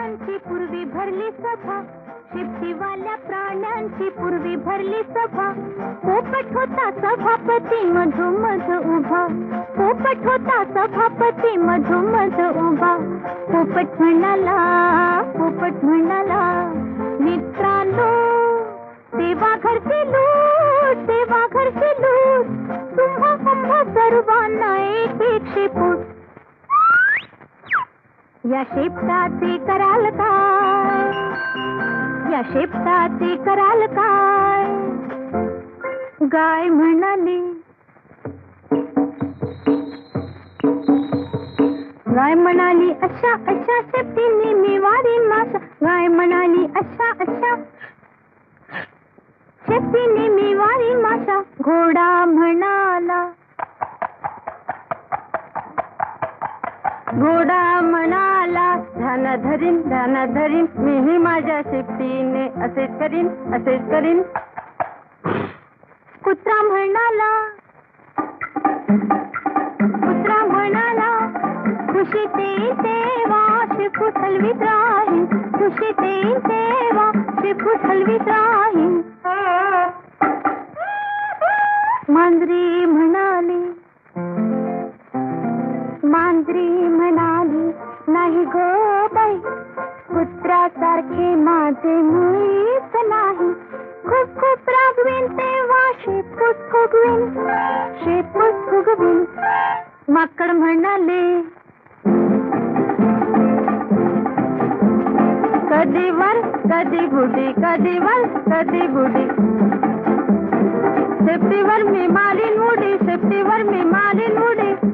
प्राण्यांची पूर्वी भरली सभा. शिवशिवाल्या प्राण्यांची पूर्वी भरली सभा. पोपट होता सभापती मधोमध उभा. पोपट होता सभापती मधोमध उभा. पोपट म्हणाला पोपट म्हणाला या शेपटाचे कराल काय? या शेपटाचे कराल काय? गाय म्हणाली गाय म्हणाली अशा अशा शेपटीने मी वारी माशा गाय म्हणाली अशा अशा शेपटीने मी वारी माशा घोडा म्हणाला घोडा म्हणा ध्यान धरीन ध्यान धरीन, मीही माझ्या शेपटीने असेच करीन असेच करीन. कुत्रा म्हणाला कुत्रा म्हणाला खुशीते तेव्हा शेपूट हलवीत राहीन खुशीते तेव्हा शेपूट हलवीत राहीन. मांजरी म्हणाली मांजरी म्हणाली माझे मुळीच नाही खूप खूप रागवीन तेव्हा शेपूट फुगवीन शेपूट फुगवीन माकड म्हणाले कधी वर कधी बुडी कधी वर कधी बुडी सेफ्टीवर मी मारीन उडी सेफ्टीवर मी मारीन उडी